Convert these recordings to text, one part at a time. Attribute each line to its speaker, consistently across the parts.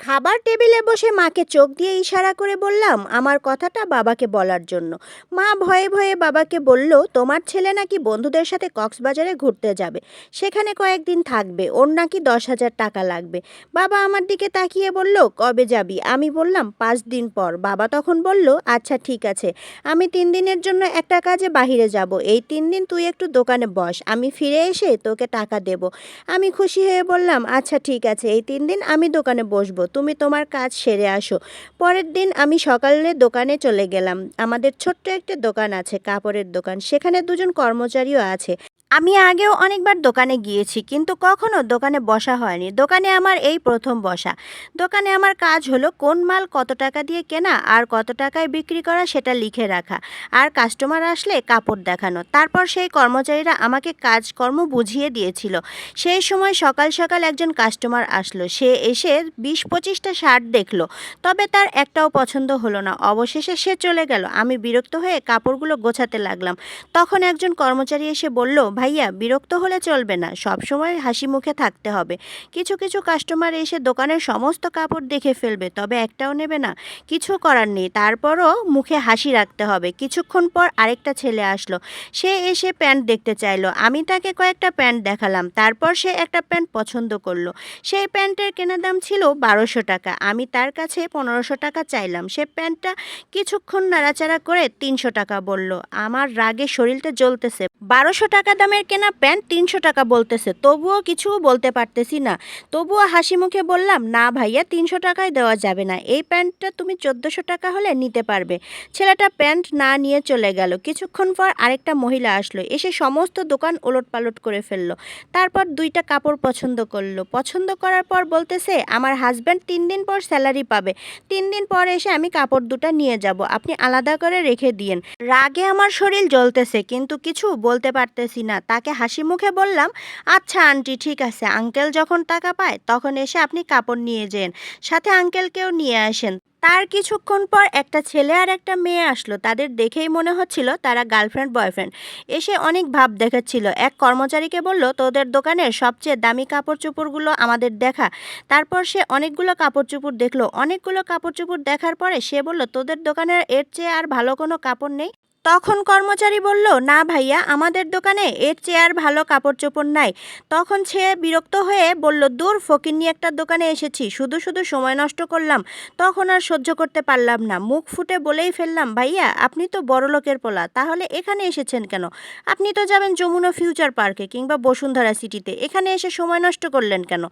Speaker 1: খাবার টেবিলে বসে মাকে চোখ দিয়ে ইশারা করে বললাম, আমার কথাটা বাবাকে বলার জন্য। মা ভয়ে ভয়ে বাবাকে বলল, তোমার ছেলে নাকি বন্ধুদের সাথে কক্সবাজারে ঘুরতে যাবে। সেখানে কয়েকদিন থাকবে। ওর নাকি দশ হাজার টাকা লাগবে। বাবা আমার দিকে তাকিয়ে বলল, কবে যাবি? আমি বললাম, পাঁচ দিন পর। বাবা তখন বলল আচ্ছা ঠিক আছে। আমি তিন দিনের জন্য একটা কাজে বাহিরে যাব। এই তিন দিন তুই একটু দোকানে বস। আমি ফিরে এসে তোকে টাকা দেব। আমি খুশি হয়ে বললাম আচ্ছা ঠিক আছে। এই তিন দিন আমি দোকানে বসবো। তুমি তোমার কাজ সেরে আসো। পরের দিন আমি সকালে দোকানে চলে গেলাম। আমাদের ছোট্ট একটা দোকান আছে, কাপড়ের দোকান। সেখানে দুজন কর্মচারীও আছে। আমি আগেও অনেকবার দোকানে গিয়েছি, কিন্তু কখনো দোকানে বসা হয়নি। দোকানে আমার এই প্রথম বসা। দোকানে আমার কাজ হলো কোন মাল কত টাকা দিয়ে কেনা আর কত টাকায় বিক্রি করা সেটা লিখে রাখা আর কাস্টমার আসলে কাপড় দেখানো। তারপর সেই কর্মচারীরা আমাকে কাজকর্ম বুঝিয়ে দিয়েছিল। সেই সময় সকাল সকাল একজন কাস্টমার আসলো। সে এসে বিশ পঁচিশটা শার্ট দেখল। তবে তার একটাও পছন্দ হলো না। অবশেষে সে চলে গেল। আমি বিরক্ত হয়ে কাপড়গুলো গোছাতে লাগলাম। তখন একজন কর্মচারী এসে বলল ভাইয়া, বিরক্ত হলে চলবে না। সব সময় হাসি মুখে থাকতে হবে। কিছু কিছু কাস্টমার এসে দোকানের সমস্ত কাপড় দেখে ফেলবে, তবে একটাও নেবে না। কিছু করার নেই, তারপরও মুখে হাসি রাখতে হবে। কিছুক্ষণ পর আরেকটা ছেলে আসলো। সে এসে প্যান্ট দেখতে চাইলো। আমি তাকে কয়েকটা প্যান্ট দেখালাম। তারপর সে একটা প্যান্ট পছন্দ করল। সেই প্যান্টের কেনা দাম ছিল বারোশো টাকা। আমি তার কাছে পনেরোশো টাকা চাইলাম। সে প্যান্টটা কিছুক্ষণ নাড়াচাড়া করে তিনশো টাকা বলল। আমার রাগে শরীরটা জ্বলতেছে। বারোশো টাকা দামের কেনা প্যান্ট তিনশো টাকা বলতেছে, তবুও কিছু বলতে পারতেছি না। তবুও হাসি মুখে বললাম, না ভাইয়া, তিনশো টাকায় দেওয়া যাবে না। এই প্যান্টটা তুমি চোদ্দোশো টাকা হলে নিতে পারবে। ছেলেটা প্যান্ট না নিয়ে চলে গেল। কিছুক্ষণ পর আরেকটা মহিলা আসলো, এসে সমস্ত দোকান ওলট পালট করে ফেলল। তারপর দুইটা কাপড় পছন্দ করল। পছন্দ করার পর বলতেছে, আমার হাজব্যান্ড তিন দিন পর স্যালারি পাবে। তিন দিন পর এসে আমি কাপড় দুটা নিয়ে যাব। আপনি আলাদা করে রেখে দিয়েন। রাগে আমার শরীর জ্বলতেছে, কিন্তু কিছু বলতে পারতেছি না। তাকে হাসি মুখে বললাম আচ্ছা আন্টি, ঠিক আছে। আঙ্কেল যখন টাকা পায়, তখন এসে আপনি কাপড় নিয়ে যেন। সাথে আঙ্কেলকেও নিয়ে আসেন। তার কিছুক্ষণ পর একটা ছেলে আর একটা মেয়ে আসলো। তাদের দেখেই মনে হচ্ছিল তারা গার্লফ্রেন্ড, বয়ফ্রেন্ড। এসে অনেক ভাব দেখাচ্ছিল। এক কর্মচারীকে বলল, তোদের দোকানের সবচেয়ে দামি কাপড় চোপড়গুলো আমাদের দেখা। তারপর সে অনেকগুলো কাপড় চোপড় দেখল। অনেকগুলো কাপড় চোপড় দেখার পরে সে বলল, তোদের দোকানের এর চেয়ে আর ভালো কোনো কাপড় নেই? তখন কর্মচারী বলল, না ভাইয়া, আমাদের দোকানে এর চেয়ে আর ভালো কাপড় চোপড় নাই। তখন সে বিরক্ত হয়ে বলল, দূর ফকিন্নি একটা দোকানে এসেছি, শুধু শুধু সময় নষ্ট করলাম, তখন আর সহ্য করতে পারলাম না। মুখ ফুটে বলেই ফেললাম, ভাইয়া, আপনি তো বড় লোকের পোলা, তাহলে এখানে এসেছেন কেন? আপনি তো যাবেন যমুনা ফিউচার পার্কে কিংবা বসুন্ধরা সিটিতে, এখানে এসে সময় নষ্ট করলেন কেন?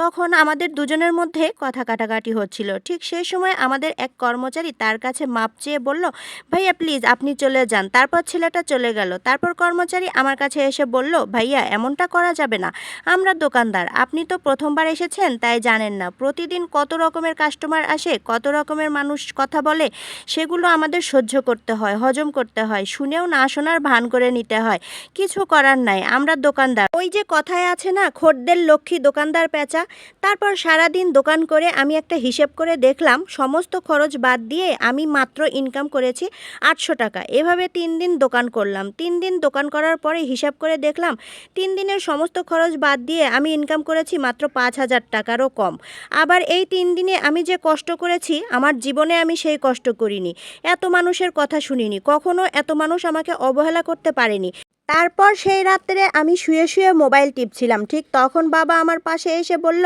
Speaker 1: তখন আমাদের দুজনের মধ্যে কথা কাটাকাটি হচ্ছিল। ঠিক সেই সময় আমাদের এক কর্মচারী তার কাছে মাপ চেয়ে বলল, ভাইয়া, প্লিজ, আপনি চলে যান। তারপর ছেলেটা চলে গেল। তারপর কর্মচারী আমার কাছে এসে বলল, ভাইয়া, এমনটা করা যাবে না। আমরা দোকানদার। আপনি তো প্রথমবার এসেছেন, তাই জানেন না। প্রতিদিন কত রকমের কাস্টমার আসে, কত রকমের মানুষ কথা বলে, সেগুলো আমাদের সহ্য করতে হয়, হজম করতে হয়। শুনেও না শোনার ভান করে নিতে হয়। কিছু করার নাই, আমরা দোকানদার। ওই যে কথায় আছে না, খদ্দের লক্ষ্মী দোকানদার পেঁচা। তারপর সারাদিন দোকান করে আমি একটা হিসেব করে দেখলাম, সমস্ত খরচ বাদ দিয়ে আমি মাত্র ইনকাম করেছি আটশো টাকা। এভাবে তিন দিন দোকান করলাম। তিন দিন দোকান করার পরে হিসাব করে দেখলাম, তিন দিনের সমস্ত খরচ বাদ দিয়ে আমি ইনকাম করেছি মাত্র পাঁচ হাজার টাকারও কম। আবার এই তিন দিনে আমি যে কষ্ট করেছি, আমার জীবনে আমি সেই কষ্ট করিনি। এত মানুষের কথা শুনিনি। কখনো এত মানুষ আমাকে অবহেলা করতে পারেনি। তারপর সেই রাত্রে আমি শুয়ে শুয়ে মোবাইল টিপছিলাম, ঠিক তখন বাবা আমার পাশে এসে বলল,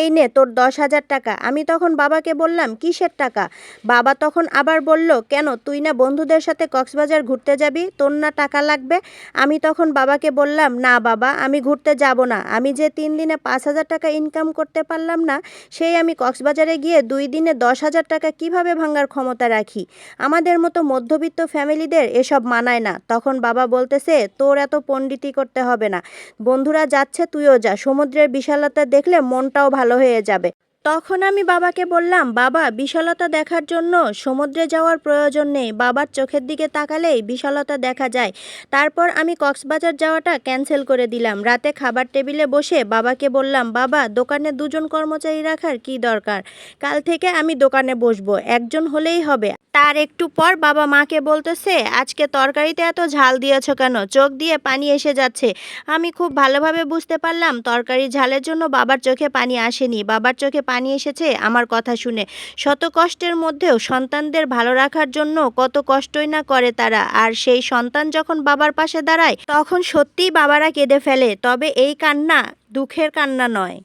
Speaker 1: এই নে, তোর দশ হাজার টাকা। আমি তখন বাবাকে বললাম, কিসের টাকা? বাবা তখন আবার বলল, কেন, তুই না বন্ধুদের সাথে কক্সবাজার ঘুরতে যাবি? তোর না টাকা লাগবে? আমি তখন বাবাকে বললাম, না বাবা, আমি ঘুরতে যাব না। আমি যে তিন দিনে পাঁচ হাজার টাকা ইনকাম করতে পারলাম না, সেই আমি কক্সবাজারে গিয়ে দুই দিনে দশ হাজার টাকা কীভাবে ভাঙার ক্ষমতা রাখি? আমাদের মতো মধ্যবিত্ত ফ্যামিলিদের এসব মানায় না। তখন বাবা বলতেছে তোর এত পণ্ডিতি করতে হবে না। বন্ধুরা যাচ্ছে, তুইও যা। সমুদ্রের বিশালতা দেখলে মনটাও ভালো হয়ে যাবে। তখন আমি বাবাকে বললাম, বাবা, বিশালতা দেখার জন্য সমুদ্রে যাওয়ার প্রয়োজন নেই। বাবার চোখের দিকে তাকালেই বিশালতা দেখা যায়। তারপর আমি কক্সবাজার যাওয়াটা ক্যান্সেল করে দিলাম। রাতে খাবার টেবিলে বসে বাবাকে বললাম, বাবা, দোকানে দুজন কর্মচারী রাখার কি দরকার? কাল থেকে আমি দোকানে বসবো। একজন হলেই হবে। তার একটু পর বাবা মাকে বলতেছে, আজকে তরকারিতে এত ঝাল দিয়েছ কেন? চোখ দিয়ে পানি এসে যাচ্ছে। আমি খুব ভালোভাবে বুঝতে পারলাম তরকারি ঝালের জন্য বাবার চোখে পানি আসেনি। বাবার চোখে পানি এসেছে আমার কথা শুনে। শত কষ্টের মধ্যেও সন্তানদের ভালো রাখার জন্য কত কষ্টই না করে তারা। আর সেই সন্তান যখন বাবার পাশে দাঁড়ায়, তখন সত্যিই বাবারা কেঁদে ফেলে। তবে এই কান্না দুঃখের কান্না নয়।